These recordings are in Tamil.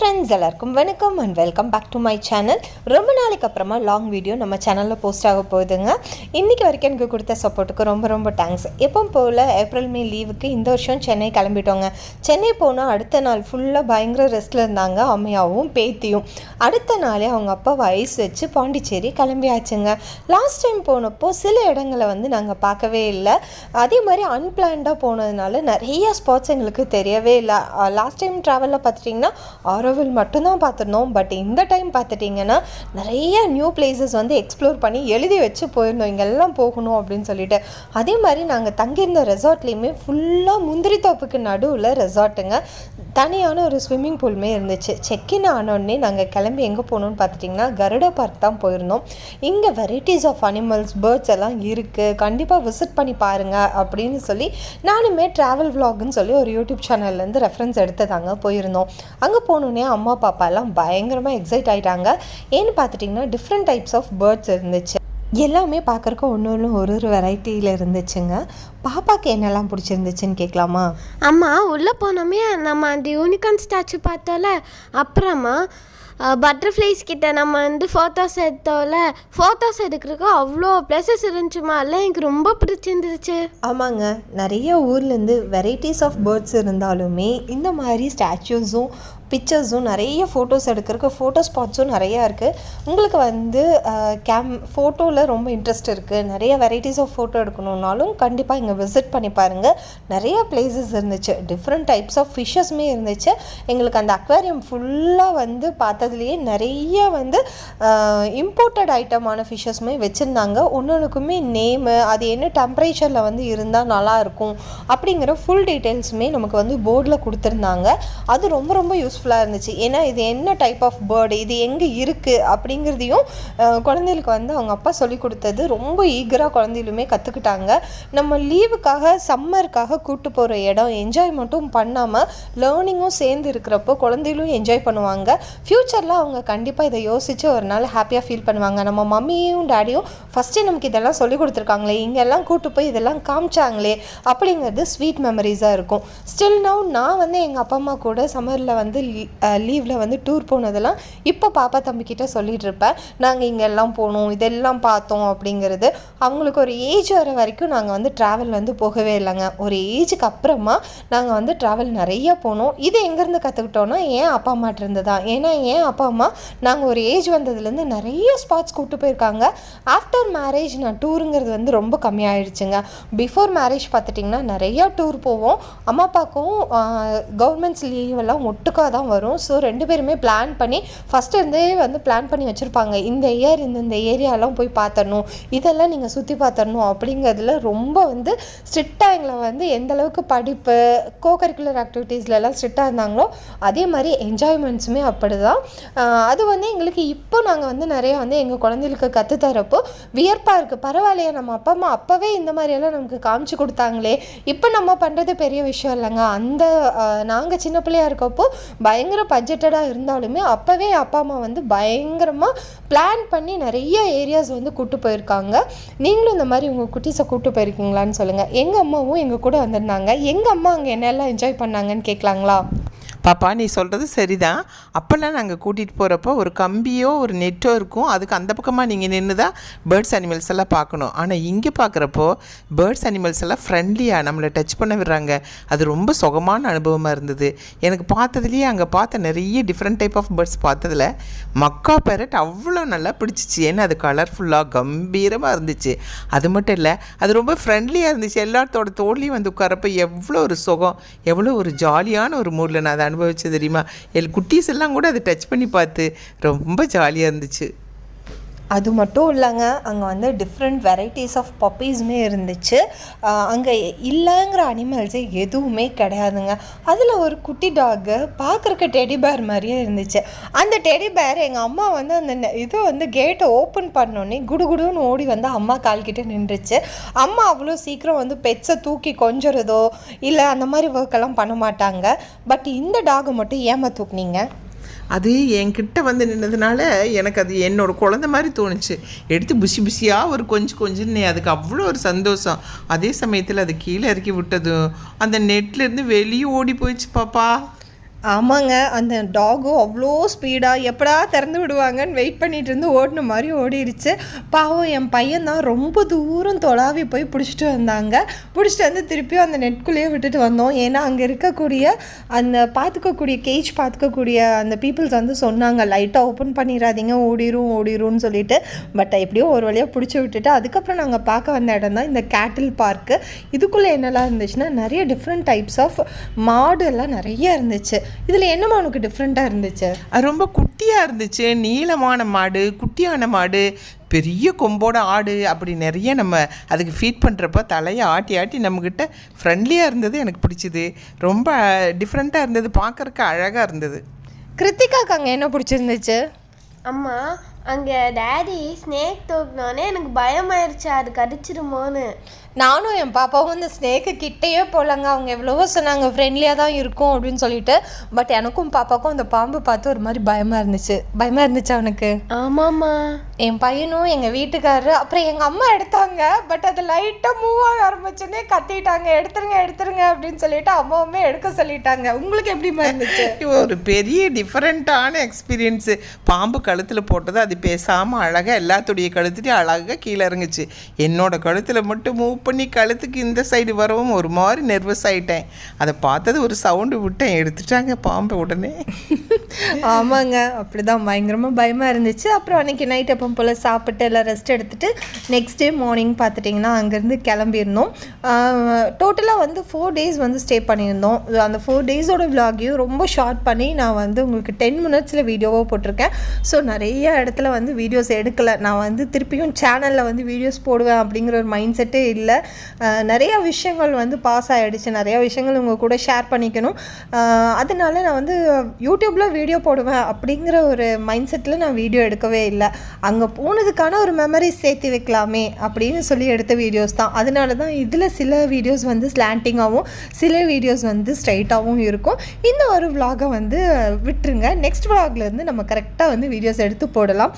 ஃப்ரெண்ட்ஸ் எல்லாருக்கும் வணக்கம் and welcome back to my channel ரொம்ப நாளைக்கு அப்புறமா லாங் வீடியோ நம்ம சேனலில் போஸ்ட் ஆக போகுதுங்க. இன்றைக்கி வரைக்கும் எனக்கு கொடுத்த சப்போர்ட்டுக்கு ரொம்ப ரொம்ப தேங்க்ஸ் எப்போ போல் ஏப்ரல் மே லீவுக்கு இந்த வருஷம் சென்னை கிளம்பிட்டோங்க. சென்னை போனால் அடுத்த நாள் ஃபுல்லாக பயங்கர ரெஸ்ட்டில் இருந்தாங்க அம்மையாவும் பேத்தியும். அடுத்த நாளே அவங்க அப்பா வயசு வச்சு பாண்டிச்சேரி கிளம்பியாச்சுங்க. லாஸ்ட் டைம் போனப்போ சில இடங்களை வந்து நாங்கள் பார்க்கவே இல்லை. அதே மாதிரி அன்பிளான்டாக போனதுனால நிறைய ஸ்பாட்ஸ் எங்களுக்கு தெரியவே இல்லை. லாஸ்ட் டைம் ட்ராவலில் பார்த்துட்டிங்கன்னா ஆரோவில் மட்டும்தான் பார்த்துருந்தோம் பட் இந்த டைம் பார்த்துட்டிங்கன்னா நிறைய நியூ பிளேசஸ் வந்து எக்ஸ்ப்ளோர் பண்ணி எழுதி வச்சு போயிருந்தோம் இங்கெல்லாம் போகணும் அப்படின்னு சொல்லிட்டு. அதே மாதிரி நாங்கள் தங்கியிருந்த ரெசார்ட்லேயுமே ஃபுல்லாக முந்திரி தோப்புக்கு நடுவில் ரெசார்ட்டுங்க தனியான ஒரு ஸ்விம்மிங் பூலுமே இருந்துச்சு. செக்இன் ஆனோடனே நாங்கள் கிளம்பி எங்கே போகணும்னு பார்த்துட்டிங்கன்னா கருடா பார்க் தான் போயிருந்தோம். இங்கே வெரைட்டிஸ் ஆஃப் அனிமல்ஸ் பேர்ட்ஸ் எல்லாம் இருக்குது கண்டிப்பாக விசிட் பண்ணி பாருங்கள் அப்படின்னு சொல்லி நானுமே ட்ராவல் விலாக்னு சொல்லி ஒரு யூடியூப் சேனல்லேருந்து ரெஃபரன்ஸ் எடுத்ததாங்க போயிருந்தோம். அங்கே போகணுன்னே அம்மா பாப்பா எல்லாம் பயங்கரமாக எக்ஸைட் ஆகிட்டாங்க ஏன்னு பார்த்துட்டிங்கன்னா டிஃப்ரெண்ட் டைப்ஸ் ஆஃப் பேர்ட்ஸ் இருந்துச்சு. எல்லாமே பார்க்குறக்கு ஒன்று ஒன்று ஒரு ஒரு வெரைட்டியில் இருந்துச்சுங்க. பாப்பாக்கு என்னெல்லாம் பிடிச்சிருந்துச்சுன்னு கேட்கலாமா அம்மா உள்ளே போனோமே நம்ம அந்த யூனிகார்ன் ஸ்டாச்சு பார்த்தோம்ல அப்புறமா பட்டர்ஃப்ளைஸ் கிட்ட நம்ம வந்து ஃபோட்டோஸ் எடுத்தோம்ல ஃபோட்டோஸ் எடுக்கிறதுக்கு அவ்வளோ பிளேசஸ் இருந்துச்சுமா எல்லாம் எனக்கு ரொம்ப பிடிச்சிருந்துச்சு. ஆமாங்க. நிறைய ஊர்லேருந்து வெரைட்டிஸ் ஆஃப் பேர்ட்ஸ் இருந்தாலுமே இந்த மாதிரி ஸ்டாச்சூஸும் பிக்சர்ஸும் நிறைய ஃபோட்டோஸ் எடுக்கிறதுக்கு ஃபோட்டோ ஸ்பாட்ஸும் நிறையா இருக்குது உங்களுக்கு வந்து கேம் ஃபோட்டோவில் ரொம்ப இன்ட்ரெஸ்ட் இருக்குது நிறைய வெரைட்டிஸ் ஆஃப் ஃபோட்டோ எடுக்கணுன்னாலும் கண்டிப்பாக இங்கே விசிட் பண்ணி பாருங்கள் நிறைய பிளேசஸ் இருந்துச்சு. டிஃப்ரெண்ட் டைப்ஸ் ஆஃப் ஃபிஷ்ஷஸுமே இருந்துச்சு. எங்களுக்கு அந்த அக்வேரியம் ஃபுல்லாக வந்து பார்த்ததுலேயே நிறைய வந்து இம்போர்ட்டட் ஐட்டமான ஃபிஷ்ஷஸுமே வச்சுருந்தாங்க. ஒன்று ஒன்றுக்குமே நேமு அது என்ன டெம்பரேச்சரில் வந்து இருந்தால் நல்லாயிருக்கும் அப்படிங்கிற ஃபுல் டீட்டெயில்ஸுமே நமக்கு வந்து போர்டில் கொடுத்துருந்தாங்க. அது ரொம்ப ரொம்ப யூஸ்ஃபுல்லாக இருந்துச்சு. ஏன்னா இது என்ன டைப் ஆஃப் பேர்டு இது எங்கே இருக்குது அப்படிங்கிறதையும் குழந்தைகளுக்கு வந்து அவங்க அப்பா சொல்லி கொடுத்தது ரொம்ப ஈகராக குழந்தைகளுமே கற்றுக்கிட்டாங்க நம்ம லீவுக்காக சம்மருக்காக கூப்பிட்டு போகிற இடம் என்ஜாய் மட்டும் பண்ணாமல் லேர்னிங்கும் சேர்ந்து இருக்கிறப்போ குழந்தைகளும் என்ஜாய் பண்ணுவாங்க. ஃப்யூச்சரில் அவங்க கண்டிப்பாக இதை யோசித்து ஒரு நாள் ஹாப்பியாக ஃபீல் பண்ணுவாங்க. நம்ம மம்மியும் டேடியும் ஃபஸ்ட்டே நமக்கு இதெல்லாம் சொல்லி கொடுத்துருக்காங்களே இங்கெல்லாம் கூப்பிட்டு போய் இதெல்லாம் காமிச்சாங்களே அப்படிங்கிறது ஸ்வீட் மெமரிஸாக இருக்கும். ஸ்டில் நவு நான் வந்து எங்கள் அப்பா அம்மா கூட சம்மரில் வந்து லீவில் வந்து டூர் போனதெல்லாம் இப்போ பாப்பா தம்பிக்கிட்ட சொல்லிட்டு இருப்பேன் நாங்கள் இங்கெல்லாம் போனோம் இதெல்லாம் பார்த்தோம் அப்படிங்கிறது. அவங்களுக்கு ஒரு ஏஜ் வர வரைக்கும் நாங்கள் வந்து ட்ராவல் வந்து போகவே இல்லைங்க. ஒரு ஏஜுக்கு அப்புறமா நாங்கள் வந்து ட்ராவல் நிறைய போனோம். இது எங்கேருந்து கற்றுக்கிட்டோன்னா ஏன் அப்பா அம்மாட்ட இருந்து தான். ஏன்னா ஏன் அப்பா அம்மா நாங்கள் ஒரு ஏஜ் வந்ததுலேருந்து நிறைய ஸ்பாட்ஸ் கூப்பிட்டு போயிருக்காங்க. ஆஃப்டர் மேரேஜ் நான் டூருங்கிறது வந்து ரொம்ப கம்மியாயிடுச்சுங்க. பிஃபோர் மேரேஜ் பார்த்துட்டிங்கன்னா நிறையா டூர் போவோம். அம்மா அப்பாவுக்கும் கவர்மெண்ட்ஸ் லீவ் எல்லாம் ஒட்டுக்காக தான் வரும். ஸோ ரெண்டு பேருமே பிளான் பண்ணி ஃபஸ்ட்டு இருந்தே வந்து பிளான் பண்ணி வச்சுருப்பாங்க. இந்த இயர் இந்த இந்த ஏரியாலாம் போய் பார்த்தரணும் இதெல்லாம் நீங்கள் சுற்றி பார்த்தரணும் அப்படிங்கிறதுல ரொம்ப வந்து ஸ்ட்ரிக்டாக எங்களை வந்து எந்த அளவுக்கு படிப்பு கோ கரிக்குலர் ஆக்டிவிட்டீஸ்லலாம் ஸ்ட்ரிக்டாக இருந்தாங்களோ அதே மாதிரி என்ஜாய்மெண்ட்ஸுமே அப்படி தான் அது வந்து எங்களுக்கு இப்போ நாங்கள் வந்து நிறைய வந்து எங்கள் குழந்தைகளுக்கு கற்றுத்தரப்போ வியர்ப்பாக இருக்குது பரவாயில்லையே நம்ம அப்பா அம்மா அப்போவே இந்த மாதிரியெல்லாம் நமக்கு காமிச்சு கொடுத்தாங்களே. இப்போ நம்ம பண்ணுறது பெரிய விஷயம் இல்லைங்க. அந்த நாங்கள் சின்ன பிள்ளையா இருக்கப்போ பயங்கர பட்ஜெட்டடாக இருந்தாலுமே அப்போவே அப்பா அம்மா வந்து பயங்கரமாக பிளான் பண்ணி நிறைய ஏரியாஸ் வந்து கூட்டு போயிருக்காங்க. நீங்களும் இந்த மாதிரி உங்கள் குட்டீஸை கூட்டு போயிருக்கீங்களான்னு சொல்லுங்கள் எங்கள் அம்மாவும் எங்கள் கூட வந்திருந்தாங்க. எங்கள் அம்மா அங்கே என்னெல்லாம் என்ஜாய் பண்ணாங்கன்னு கேட்கலாங்களா? பாப்பா நீ சொல்கிறது சரிதான். அப்போல்லாம் நாங்கள் கூட்டிகிட்டு போகிறப்போ ஒரு கம்பியோ ஒரு நெட்டோ இருக்கும். அதுக்கு அந்த பக்கமாக நீங்கள் நின்று தான் பேர்ட்ஸ் அனிமல்ஸ் எல்லாம் பார்க்கணும். ஆனால் இங்கே பார்க்குறப்போ பேர்ட்ஸ் அனிமல்ஸ் எல்லாம் ஃப்ரெண்ட்லியாக நம்மளை டச் பண்ண விடுறாங்க. அது ரொம்ப சுகமான அனுபவமாக இருந்தது. எனக்கு பார்த்ததுலேயே அங்கே பார்த்த நிறைய டிஃப்ரெண்ட் டைப் ஆஃப் பேர்ட்ஸ் பார்த்ததில் மக்கா பேரட் அவ்வளோ நல்லா பிடிச்சிச்சு. ஏன்னா அது கலர்ஃபுல்லாக கம்பீரமாக இருந்துச்சு. அது மட்டும் இல்லை அது ரொம்ப ஃப்ரெண்ட்லியாக இருந்துச்சு. எல்லாத்தோட தோல்லையும் வந்து உட்காரப்போ எவ்வளோ ஒரு சுகம் எவ்வளோ ஒரு ஜாலியான ஒரு மூடில் நான் அதை அனுபவிச்சது தெரியுமா? எல் குட்டீஸ் எல்லாம் கூட அதை டச் பண்ணி பார்த்து ரொம்ப ஜாலியாக இருந்துச்சு. அது மட்டும் இல்லைங்க அங்கே வந்து டிஃப்ரெண்ட் வெரைட்டிஸ் ஆஃப் பப்பீஸுமே இருந்துச்சு. அங்கே இல்லைங்கிற அனிமல்ஸே எதுவுமே கிடையாதுங்க. அதில் ஒரு குட்டி டாகு பார்க்குறக்க டெடி பேர் மாதிரியே இருந்துச்சு. அந்த டெடி பேர் எங்கள் அம்மா வந்து அந்த நெ- இதை வந்து கேட்டை ஓப்பன் பண்ணோன்னே குடுகுடுன்னு ஓடி வந்து அம்மா கால்கிட்ட நின்றுச்சு. அம்மா அவ்வளோ சீக்கிரம் வந்து பெட்ஸை தூக்கி கொஞ்சறதோ இல்லை அந்த மாதிரி ஒர்க்கெல்லாம் பண்ண மாட்டாங்க. பட் இந்த டாகை மட்டும் ஏமா தூக்குனீங்க அது என்கிட்ட வந்து நின்னதுனால எனக்கு அது என்னோட குழந்த மாதிரி தோணுச்சு. எடுத்து புஷி புஷியாக ஒரு கொஞ்சம் கொஞ்சம் அதுக்கு அவ்வளோ ஒரு சந்தோஷம். அதே சமயத்தில் அது கீழே இறக்கி விட்டதும் அந்த நெட்லேருந்து வெளியே ஓடி போயிடுச்சு பாப்பா. ஆமாங்க அந்த டாகும் அவ்வளோ ஸ்பீடாக எப்படா திறந்து விடுவாங்கன்னு வெயிட் பண்ணிட்டு இருந்து ஓடின மாதிரி ஓடிடுச்சு பாவம் என் பையன் தான் ரொம்ப தூரம் தொலாவி போய் பிடிச்சிட்டு வந்தாங்க. பிடிச்சிட்டு வந்து திருப்பியும் அந்த நெட்குள்ளேயே விட்டுட்டு வந்தோம். ஏன்னா அங்கே இருக்கக்கூடிய அந்த பார்த்துக்கக்கூடிய கேஜ் பார்த்துக்கக்கூடிய அந்த பீப்புள்ஸ் வந்து சொன்னாங்க லைட்டாக ஓப்பன் பண்ணிடாதீங்க ஓடிரும் ஓடிரும்னு சொல்லிட்டு. பட் எப்படியோ ஒரு வழியாக பிடிச்சி விட்டுட்டு அதுக்கப்புறம் நாங்கள் பார்க்க வந்த இடம் தான் இந்த கேட்டில் பார்க்கு இதுக்குள்ளே என்னெல்லாம் இருந்துச்சுன்னா நிறைய டிஃப்ரெண்ட் டைப்ஸ் ஆஃப் மாடு எல்லாம் நிறைய இருந்துச்சு. இதில் என்னம்மா உனக்கு டிஃப்ரெண்ட்டாக இருந்துச்சு? அது ரொம்ப குட்டியாக இருந்துச்சு. நீளமான மாடு குட்டியான மாடு பெரிய கொம்போட ஆடு அப்படி நிறைய நம்ம அதுக்கு ஃபீட் பண்ணுறப்ப தலையை ஆட்டி ஆட்டி நம்மக்கிட்ட ஃப்ரெண்ட்லியாக இருந்தது எனக்கு பிடிச்சிது. ரொம்ப டிஃப்ரெண்ட்டாக இருந்தது. பார்க்கறக்கு அழகாக இருந்தது. கிருத்திகாக்கு அங்கே என்ன பிடிச்சிருந்துச்சு? அம்மா அங்கே டேடி ஸ்னேக் தூக்கினோடனே எனக்கு பயமாயிருச்சு. அது கடிச்சிருமோன்னு. நானும் என் பாப்பாவும் இந்த ஸ்னேக்கு கிட்டேயே போகலங்க அவங்க எவ்வளவோ சொன்னாங்க ஃப்ரெண்ட்லியாக தான் இருக்கும் அப்படின்னு சொல்லிட்டு. பட் எனக்கும் பாப்பாக்கும் அந்த பாம்பு பார்த்து ஒரு மாதிரி பயமாக இருந்துச்சு. பயமாக இருந்துச்சு அவனுக்கு ஆமாம்மா. என் பையனும் எங்கள் வீட்டுக்காரரு அப்புறம் எங்கள் அம்மா எடுத்தாங்க. பட் அது லைட்டாக மூவ் ஆக ஆரம்பிச்சோன்னே கத்திட்டாங்க. எடுத்துருங்க எடுத்துருங்க அப்படின்னு சொல்லிட்டு அம்மாவுமே எடுக்க சொல்லிட்டாங்க. உங்களுக்கு எப்படிமா இருந்துச்சு? ஒரு பெரிய டிஃப்ரெண்ட்டான எக்ஸ்பீரியன்ஸு பாம்பு கழுத்தில் போட்டது அது பேசாமல் அழகாக எல்லாத்துடைய கழுத்துட்டையும் அழகாக கீழே இறங்குச்சு. என்னோட கழுத்தில் மட்டும் மூவ் பண்ணி கழுத்துக்கு இந்த சைடு வரவும் ஒரு மாதிரி நெர்வஸ் ஆகிட்டேன் அதை பார்த்தது ஒரு சவுண்டு விட்டேன். எடுத்துட்டாங்க பாம்பை உடனே. ஆமாங்க. அப்படிதான் பயங்கரமாக பயமாக இருந்துச்சு. அப்புறம் அன்னைக்கு நைட் எப்போ போல் சாப்பிட்டு எல்லாம் ரெஸ்ட் எடுத்துகிட்டு நெக்ஸ்ட் டே மார்னிங் பார்த்துட்டிங்கன்னா அங்கேருந்து கிளம்பியிருந்தோம். டோட்டலாக வந்து ஃபோர் டேஸ் வந்து ஸ்டே பண்ணியிருந்தோம். அந்த ஃபோர் டேஸோட விலாகையும் ரொம்ப ஷார்ட் பண்ணி நான் வந்து உங்களுக்கு டென் மினிட்ஸில் வீடியோவாக போட்டிருக்கேன். ஸோ நிறைய இடத்துல வந்து வீடியோஸ் எடுக்கலை. நான் வந்து திருப்பியும் சேனலில் வந்து வீடியோஸ் போடுவேன் அப்படிங்கிற ஒரு மைண்ட் செட்டே இல்லை. நிறையா விஷயங்கள் வந்து பாஸ் ஆகிடுச்சு நிறையா விஷயங்கள் உங்கள் கூட ஷேர் பண்ணிக்கணும். அதனால நான் வந்து யூடியூப்பில் வீடியோ போடுவேன் அப்படிங்கிற ஒரு மைண்ட் செட்டில் நான் வீடியோ எடுக்கவே இல்லை. அங்கே போனதுக்கான ஒரு மெமரிஸ் சேர்த்து வைக்கலாமே அப்படின்னு சொல்லி எடுத்த வீடியோஸ் தான். அதனால தான் இதில் சில வீடியோஸ் வந்து ஸ்லாண்டிங்காகவும் சில வீடியோஸ் வந்து ஸ்ட்ரைட்டாகவும் இருக்கும். இந்த ஒரு விலாகை வந்து விட்டுருங்க. நெக்ஸ்ட் விலாக்லேருந்து நம்ம கரெக்டாக வந்து வீடியோஸ் எடுத்து போடலாம்.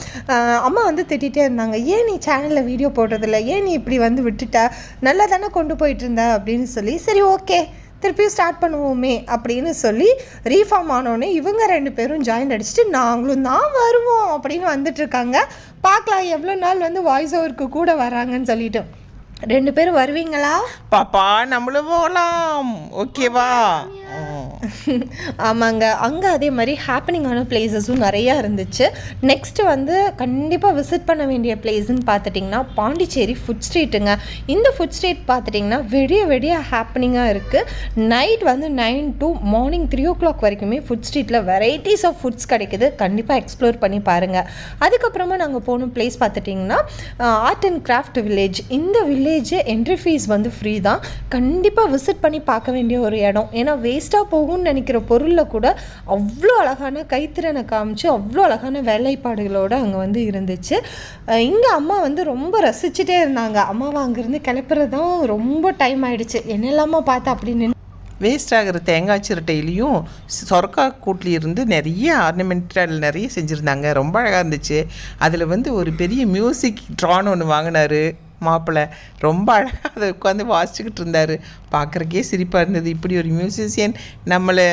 அம்மா வந்து திட்டிகிட்டே இருந்தாங்க ஏன் நீ சேனலில் வீடியோ போடுறதில்ல? ஏன் நீ இப்படி வந்து விட்டுட்ட? நல்லா தானே கொண்டு போயிட்டு இருந்த அப்படின்னு சொல்லி சரி ஓகே திருப்பியும் ஸ்டார்ட் பண்ணுவோமே அப்படின்னு சொல்லி ரீஃபார்ம் ஆனோடனே இவங்க ரெண்டு பேரும் ஜாயின் அடிச்சுட்டு நாங்களும் தான் வருவோம் அப்படின்னு வந்துட்டு இருக்காங்க பார்க்கலாம் எவ்வளோ நாள் வந்து வாய்ஸ் ஓவருக்கு கூட வராங்கன்னு சொல்லிட்டு. ரெண்டு பேரும் வருவீங்களா? பாப்பா நம்மளும் போகலாம் ஓகேவா ஆமாங்க. அங்கே அதே மாதிரி ஹாப்பனிங்கான பிளேசஸும் நிறையா இருந்துச்சு. நெக்ஸ்ட்டு வந்து கண்டிப்பாக விசிட் பண்ண வேண்டிய பிளேஸ்ன்னு பார்த்துட்டிங்கன்னா பாண்டிச்சேரி ஃபுட் ஸ்ட்ரீட்டுங்க இந்த ஃபுட் ஸ்ட்ரீட் பார்த்துட்டிங்கன்னா வெடிய வெடிய ஹாப்பனிங்காக இருக்குது நைட் வந்து nine to morning three o'clock வரைக்குமே ஃபுட் ஸ்ட்ரீட்டில் வெரைட்டிஸ் ஆஃப் ஃபுட்ஸ் கிடைக்குது. கண்டிப்பாக எக்ஸ்ப்ளோர் பண்ணி பாருங்கள் அதுக்கப்புறமா நாங்கள் போன பிளேஸ் பார்த்துட்டிங்கன்னா ஆர்ட் அண்ட் கிராஃப்ட் வில்லேஜ் இந்த வில்லேஜ் என்ட்ரி ஃபீஸ் வந்து ஃப்ரீ தான். கண்டிப்பாக விசிட் பண்ணி பார்க்க வேண்டிய ஒரு இடம். ஏன்னா வேஸ்ட்டாக போகும் போகும்னு நினைக்கிற பொருளில் கூட அவ்வளோ அழகான கைத்திறனை காமிச்சு அவ்வளோ அழகான வேலைப்பாடுகளோடு அங்கே வந்து இருந்துச்சு. இங்கே அம்மா வந்து ரொம்ப ரசிச்சுட்டே இருந்தாங்க. அம்மாவை அங்கேருந்து கிளப்புறது தான் ரொம்ப டைம் ஆகிடுச்சு என்னெல்லாமா பார்த்து அப்படின்னு வேஸ்ட் ஆகிற தேங்காய் சிரட்டையிலையும் சொரக்கா கூட்டில் இருந்து நிறைய ஆர்னமெண்டல் நிறைய செஞ்சுருந்தாங்க. ரொம்ப அழகாக இருந்துச்சு. அதில் வந்து ஒரு பெரிய மியூசிக் ட்ரான் ஒன்று வாங்கினாரு. மாப்பிள்ளை ரொம்ப அழகாக அதை உட்காந்து வாசிச்சுக்கிட்டு இருந்தார். பார்க்குறக்கே சிரிப்பாக இருந்தது. இப்படி ஒரு மியூசிஷியன் நம்மளை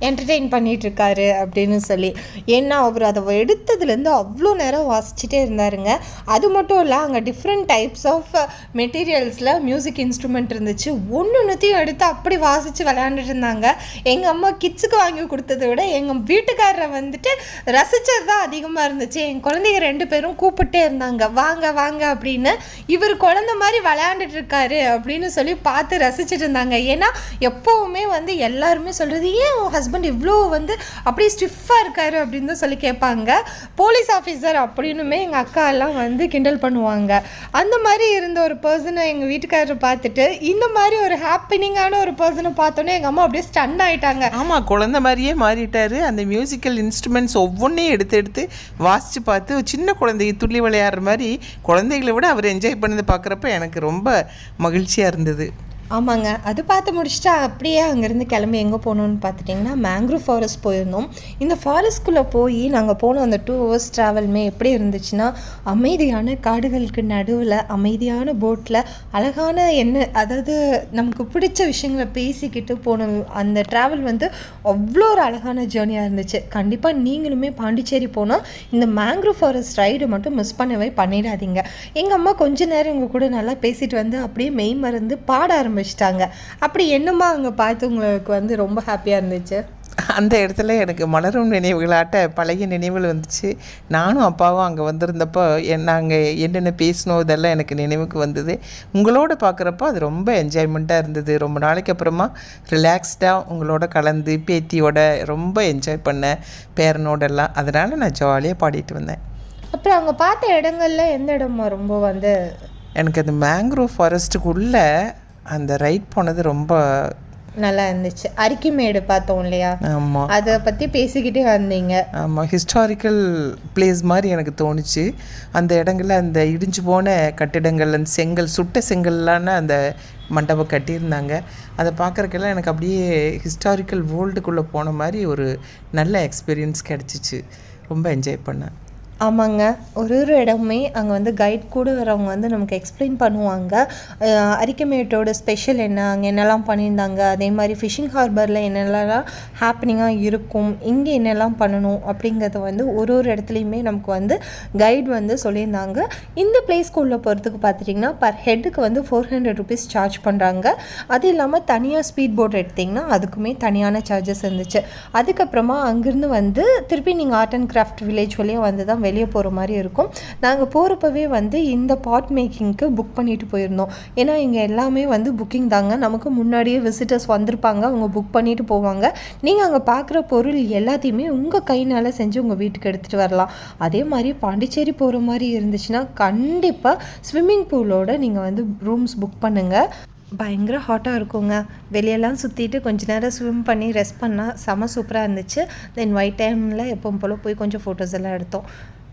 என்டர்டெயின் பண்ணிகிட்ருக்காரு இருக்காரு அப்படின்னு சொல்லி. ஏன்னா அவர் அதை எடுத்ததுலேருந்து அவ்வளோ நேரம் வாசிச்சுட்டே இருந்தாருங்க. அது மட்டும் இல்லை அங்கே டிஃப்ரெண்ட் டைப்ஸ் ஆஃப் மெட்டீரியல்ஸில் மியூசிக் இன்ஸ்ட்ருமெண்ட் இருந்துச்சு. ஒன்று ஒன்றுத்தையும் எடுத்து அப்படி வாசித்து விளையாண்டுட்டு இருந்தாங்க. எங்கள் அம்மா கிட்ஸுக்கு வாங்கி கொடுத்ததை விட எங்கள் வீட்டுக்காரரை வந்துட்டு ரசித்தது தான் அதிகமாக இருந்துச்சு. என் குழந்தைங்க ரெண்டு பேரும் கூப்பிட்டே இருந்தாங்க. வாங்க வாங்க அப்படின்னு. இவர் குழந்த மாதிரி விளையாண்டுட்டு இருக்காரு அப்படின்னு சொல்லி பார்த்து ரசிச்சுட்டு இருந்தாங்க. ஏன்னா எப்போவுமே வந்து எல்லாருமே சொல்கிறது ஏன் ஹஸ்பண்ட் இவ்வளோ வந்து அப்படியே ஸ்டிஃபாக இருக்காரு அப்படின்னு தான் சொல்லி கேட்பாங்க. போலீஸ் ஆஃபீஸர் அப்படின்னுமே எங்கள் அக்கா எல்லாம் வந்து கிண்டல் பண்ணுவாங்க. அந்த மாதிரி இருந்த ஒரு பர்சனை எங்கள் வீட்டுக்காரரை பார்த்துட்டு இந்த மாதிரி ஒரு ஹாப்பினிங்கான ஒரு பர்சனை பார்த்தோன்னே எங்கள் அம்மா அப்படியே ஸ்டன் ஆகிட்டாங்க ஆமாம் குழந்த மாதிரியே மாறிட்டாரு. அந்த மியூசிக்கல் இன்ஸ்ட்ருமெண்ட்ஸ் ஒவ்வொன்றையும் எடுத்து எடுத்து வாசித்து பார்த்து சின்ன குழந்தைங்க துள்ளி விளையாடுற மாதிரி குழந்தைகளை விட அவர் என்ஜாய் பண்ணதை பார்க்குறப்ப எனக்கு ரொம்ப மகிழ்ச்சியாக இருந்தது. ஆமாங்க. அது பார்த்து முடிச்சுட்டு அப்படியே அங்கேருந்து கிளம்பி எங்கே போகணுன்னு பார்த்துட்டிங்கன்னா மேங்க்ரூவ் ஃபாரஸ்ட் போயிருந்தோம். இந்த ஃபாரஸ்ட்குள்ளே போய் நாங்கள் போன அந்த டூ ஹவர்ஸ் ட்ராவலுமே எப்படி இருந்துச்சுன்னா அமைதியான காடுகளுக்கு நடுவில் அமைதியான போட்டில் அழகான என்ன அதாவது நமக்கு பிடிச்ச விஷயங்களை பேசிக்கிட்டு போன அந்த ட்ராவல் வந்து அவ்வளோ ஒரு அழகான ஜேர்னியாக இருந்துச்சு. கண்டிப்பாக நீங்களுமே பாண்டிச்சேரி போனால் இந்த மேங்க்ரூவ் ஃபாரஸ்ட் ரைடு மட்டும் மிஸ் பண்ணவே பண்ணிடாதீங்க. எங்கள் அம்மா கொஞ்ச நேரம் எங்கள் கூட நல்லா பேசிட்டு வந்து அப்படியே மெய் மறந்து பாட ஆரம்பிச்சிட்டாங்க. அப்படி என்னம்மா அங்கே பார்த்து உங்களுக்கு வந்து ரொம்ப ஹாப்பியாக இருந்துச்சு? அந்த இடத்துல எனக்கு மலரும் நினைவுகளாட்ட பழைய நினைவுகள் வந்துச்சு. நானும் அப்பாவும் அங்கே வந்திருந்தப்போ நாங்கள் என்னென்ன பேசினோம் இதெல்லாம் எனக்கு நினைவுக்கு வந்தது. உங்களோட பார்க்குறப்போ அது ரொம்ப என்ஜாய்மெண்ட்டாக இருந்தது. ரொம்ப நாளைக்கு அப்புறமா ரிலாக்ஸ்டாக உங்களோட கலந்து பேத்தியோட ரொம்ப என்ஜாய் பண்ணேன் பேரனோடெல்லாம். அதனால் நான் ஜாலியாக பாடிட்டு வந்தேன். அப்புறம் அங்கே பார்த்த இடங்கள்ல எந்த இடமா ரொம்ப வந்து எனக்கு அந்த மேங்க்ரோவ் ஃபாரஸ்ட்டுக்குள்ளே அந்த ரைட் போனது ரொம்ப நல்லா இருந்துச்சு அரிக்கிமேடு பார்த்தோம் இல்லையா? ஆமாம் அதை பற்றி பேசிக்கிட்டே வந்தீங்க. ஆமாம் ஹிஸ்டாரிக்கல் பிளேஸ் மாதிரி எனக்கு தோணுச்சு. அந்த இடங்கள்ல அந்த இடிஞ்சு போன கட்டிடங்கள் அந்த செங்கல் சுட்ட செங்கல்லான அந்த மண்டபம் கட்டியிருந்தாங்க. அதை பார்க்குறக்கெல்லாம் எனக்கு அப்படியே ஹிஸ்டாரிக்கல் வேர்ல்டுக்குள்ளே போன மாதிரி ஒரு நல்ல எக்ஸ்பீரியன்ஸ் கிடச்சிச்சு. ரொம்ப என்ஜாய் பண்ணேன். ஆமாங்க. ஒரு ஒரு இடமுமே அங்கே வந்து கைட் கூட வரவங்க வந்து நமக்கு எக்ஸ்பிளைன் பண்ணுவாங்க. அரிக்கமேட்டோட ஸ்பெஷல் என்ன? அங்கே என்னெல்லாம் பண்ணியிருந்தாங்க? அதே மாதிரி ஃபிஷிங் ஹார்பரில் என்னெல்லாம் ஹாப்பனிங்காக இருக்கும்? இங்கே என்னெல்லாம் பண்ணணும்? அப்படிங்கிறத வந்து ஒரு ஒரு இடத்துலையுமே நமக்கு வந்து கைட் வந்து சொல்லியிருந்தாங்க. இந்த பிளேஸ்க்குள்ளே போகிறதுக்கு பார்த்துட்டிங்கன்னா பர் ஹெட்டுக்கு வந்து ஃபோர் ஹண்ட்ரட் ருபீஸ் சார்ஜ் பண்ணுறாங்க அது இல்லாமல் தனியாக ஸ்பீட் போட் எடுத்திங்கன்னா அதுக்குமே தனியான சார்ஜஸ் இருந்துச்சு. அதுக்கப்புறமா அங்கேருந்து வந்து திருப்பி நீங்கள் ஆர்ட் அண்ட் கிராஃப்ட் வில்லேஜ் வழியாக வந்து தான் வெளியே போகிற மாதிரி இருக்கும். நாங்கள் போகிறப்பவே வந்து இந்த பாட் மேக்கிங்க்கு புக் பண்ணிட்டு போயிருந்தோம். ஏன்னா இங்கே எல்லாமே வந்து புக்கிங் தாங்க. நமக்கு முன்னாடியே விசிட்டர்ஸ் வந்திருப்பாங்க. அவங்க புக் பண்ணிட்டு போவாங்க. நீங்கள் அங்கே பார்க்குற பொருள் எல்லாத்தையுமே உங்கள் கைனால் செஞ்சு உங்கள் வீட்டுக்கு எடுத்துகிட்டு வரலாம். அதே மாதிரி பாண்டிச்சேரி போகிற மாதிரி இருந்துச்சுன்னா கண்டிப்பாக ஸ்விம்மிங் பூலோட நீங்கள் வந்து ரூம்ஸ் புக் பண்ணுங்கள் பயங்கர ஹாட்டாக இருக்குங்க. வெளியெல்லாம் சுற்றிட்டு கொஞ்ச நேரம் ஸ்விம் பண்ணி ரெஸ்ட் பண்ணால் செம சூப்பராக இருந்துச்சு. தென் ஒயிட் டைமில் எப்பவும் போல் போய் கொஞ்சம் ஃபோட்டோஸ் எல்லாம் எடுத்தோம்.